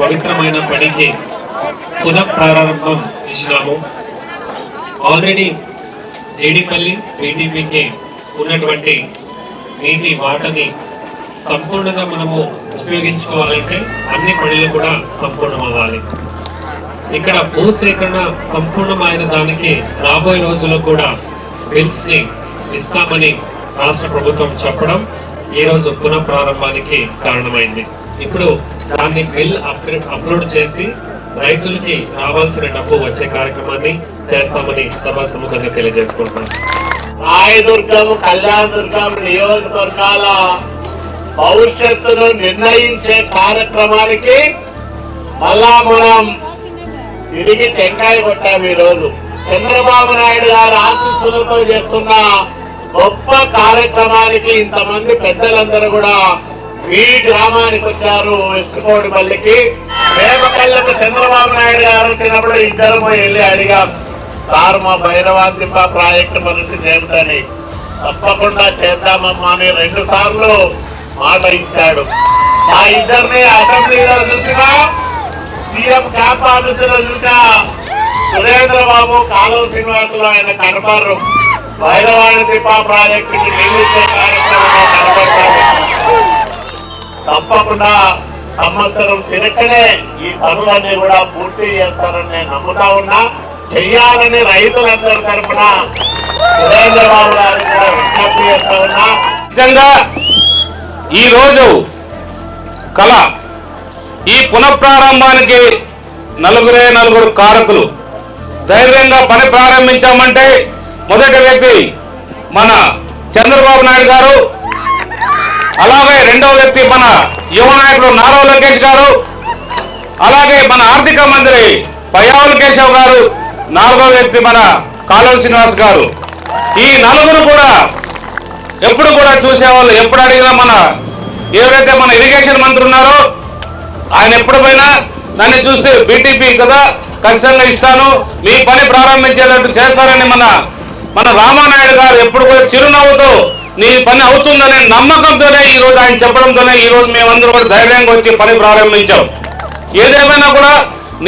పవిత్రమైన పనికి పునఃప్రారంభం చేసినాము. ఆల్రెడీ జేడిపల్లి వీటీపీకి ఉన్నటువంటి నీటి వాటని సంపూర్ణంగా మనము ఉపయోగించుకోవాలంటే అన్ని పనులు కూడా సంపూర్ణం అవ్వాలి ఇక్కడ భూసేకరణ సంపూర్ణమైన దానికి రాబోయే రోజుల్లో కూడా బిల్స్ని ఇస్తామని రాష్ట్ర ప్రభుత్వం చెప్పడం ఈరోజు రోజు పునః ప్రారంభానికి కారణమైంది. ఇప్పుడు దాన్ని బిల్ అప్లోడ్ చేసి రైతులకి రావాల్సిన డబ్బు వచ్చే కార్యక్రమాన్ని చేస్తామని సభా సముఖంగా తెలియజేసుకుంటున్నాను రాయదుర్గం కళ్యాణదుర్గం నియోజకవర్గాల భవిష్యత్తును నిర్ణయించే కార్యక్రమానికి మళ్ళా మనం తిరిగి టెంకాయ కొట్టాం ఈ రోజు చంద్రబాబు నాయుడు గారు ఆశీస్సులతో చేస్తున్న గొప్ప కార్యక్రమానికి ఇంతమంది పెద్దలందరూ కూడా మీ గ్రామానికి వచ్చారు ఇసుకపోడిపల్లికి మేమకళ్ళకు చంద్రబాబు నాయుడు గారు వచ్చినప్పుడు ఇద్దరు వెళ్ళి అడిగాం సార్ మా భైరవాంతిప ప్రాజెక్టు పరిస్థితి ఏమిటని? తప్పకుండా చేద్దామమ్మా అని రెండు సార్లు మాట ఇచ్చాడు. ఆ ఇద్దరిని అసెంబ్లీలో చూసినా సీఎం క్యాంప్ ఆఫీస్లో చూసా సురేంద్ర బాబు కాలువ శ్రీనివాసులు ఆయన కనపడరు. భైరవాణి తిప్ప ప్రాజెక్టుకి నీళ్ళు కార్యక్రమంలో కనపడతారు. తప్పకుండా సంవత్సరం తిరక్కనే ఈ పనులన్నీ కూడా పూర్తి చేస్తారని నేను నమ్ముతా ఉన్నా. చెయ్యాలని రైతులందరి తరఫున సురేంద్రబాబు గారు కూడా విజ్ఞప్తి చేస్తా ఉన్నా. నిజంగా ఈరోజు కళ ఈ పునఃప్రారంభానికి నలుగురే నలుగురు కారకులు ధైర్యంగా పని ప్రారంభించామంటే మొదటి వ్యక్తి మన చంద్రబాబు నాయుడు గారు. అలాగే రెండవ వ్యక్తి మన యువ నాయకుడు నారా లోకేష్ గారు అలాగే మన ఆర్థిక మంత్రి పయ్యావుల కేశవ్ గారు నాలుగవ వ్యక్తి మన కాలువ శ్రీనివాస్ గారు. ఈ నలుగురు కూడా ఎప్పుడు కూడా చూసేవాళ్ళు ఎప్పుడు అడిగినా మన ఎవరైతే మన ఇరిగేషన్ మంత్రి ఉన్నారో ఆయన ఎప్పుడు పోయినా నన్ను చూసి బీటీపీ కదా ఖచ్చితంగా ఇస్తాను మీ పని ప్రారంభించేటట్టు చేస్తారని మన మన రామానాయుడు గారు ఎప్పుడు కూడా చిరునవ్వుతో నీ పని అవుతుందనే నమ్మకంతోనే ఈ రోజు ఆయన చెప్పడంతోనే ఈ రోజు మేమందరూ కూడా ధైర్యంగా వచ్చి పని ప్రారంభించాం. ఏదేమైనా కూడా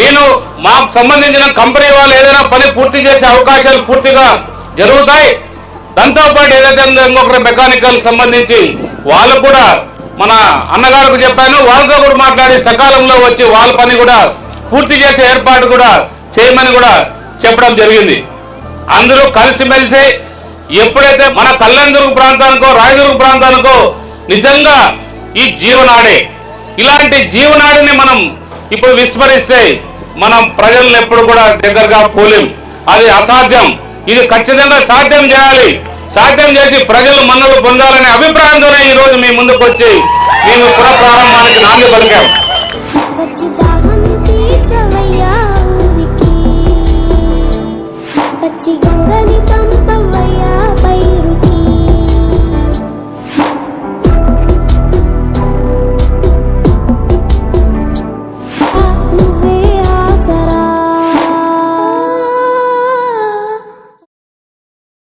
నేను మాకు సంబంధించిన కంపెనీ వాళ్ళు ఏదైనా పని పూర్తి చేసే అవకాశాలు పూర్తిగా జరుగుతాయి. దాంతోపాటు ఏదైతే ఇంకొకరి మెకానికల్ సంబంధించి వాళ్ళు కూడా మన అన్నగారికి చెప్పాను వాళ్ళతో కూడా మాట్లాడి సకాలంలో వచ్చి వాళ్ళ పని కూడా పూర్తి చేసే ఏర్పాటు కూడా చేయమని కూడా చెప్పడం జరిగింది. అందరూ కలిసిమెలిసి ఎప్పుడైతే మన కళ్యాణదుర్గ ప్రాంతానికో రాయదుర్గ ప్రాంతానికో నిజంగా ఈ జీవనాడే. ఇలాంటి జీవనాడిని మనం ఇప్పుడు విస్మరిస్తే మనం ప్రజలను ఎప్పుడు కూడా దగ్గరగా పోలేం. అది అసాధ్యం. ఇది ఖచ్చితంగా సాధ్యం చేయాలి. సాధ్యం చేసి ప్రజలు మన్నలు పొందాలనే అభిప్రాయంతోనే ఈ రోజు మీ ముందుకు వచ్చి మేము పునఃప్రారంభానికి నాంది పలికాం. పచ్చి గంగని పంప